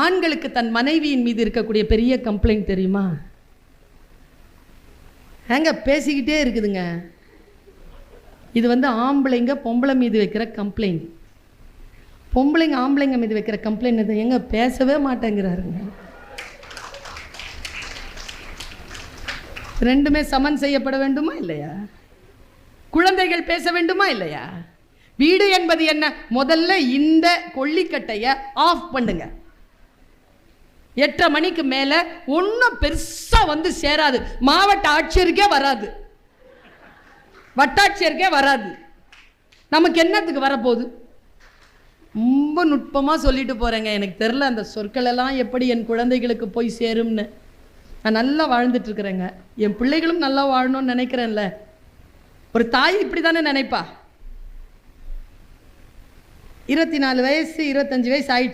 ஆண்களுக்கு தன் மனைவியின் மீது இருக்கக்கூடிய பெரிய கம்ப்ளைண்ட் தெரியுமா? ஏங்க பேசிக்கிட்டே இருக்குதுங்க. இது வந்து ஆம்பளைங்க பொம்பளை மீது வைக்கிற கம்ப்ளைண்ட் பொம்பளைங்க ஆம்பளைங்க மீது வைக்கிற கம்ப்ளைண்ட் இது. எங்க பேசவே மாட்டேங்கிறாருங்க. ரெண்டுமே சமன் செய்யப்பட வேண்டுமா இல்லையா? குழந்தைகள் பேச வேண்டுமா இல்லையா? வீடு என்பது என்ன? முதல்ல இந்த கொல்லிக்கட்டையை ஆஃப் பண்ணுங்க. எட்டரை மணிக்கு மேலே ஒன்றும் பெருசாக வந்து சேராது. மாவட்ட ஆட்சியருக்கே வராது. வட்டாட்சியருக்கே வராது. நமக்கு என்னத்துக்கு வரப்போகுது? ரொம்ப நுட்பமாக சொல்லிட்டு போகிறேங்க எனக்கு தெரில அந்த சொற்கள் எல்லாம் எப்படி என் குழந்தைகளுக்கு போய் சேரும்னு. நான் நல்லா வாழ்ந்துட்டுருக்குறேங்க என் பிள்ளைகளும் நல்லா வாழணும்னு நினைக்கிறேன்ல. ஒரு தாய் இப்படி தானே நினைப்பா? இருபத்தி நாலு வயசு இருபத்தஞ்சு வயசு ஆயிடுச்சு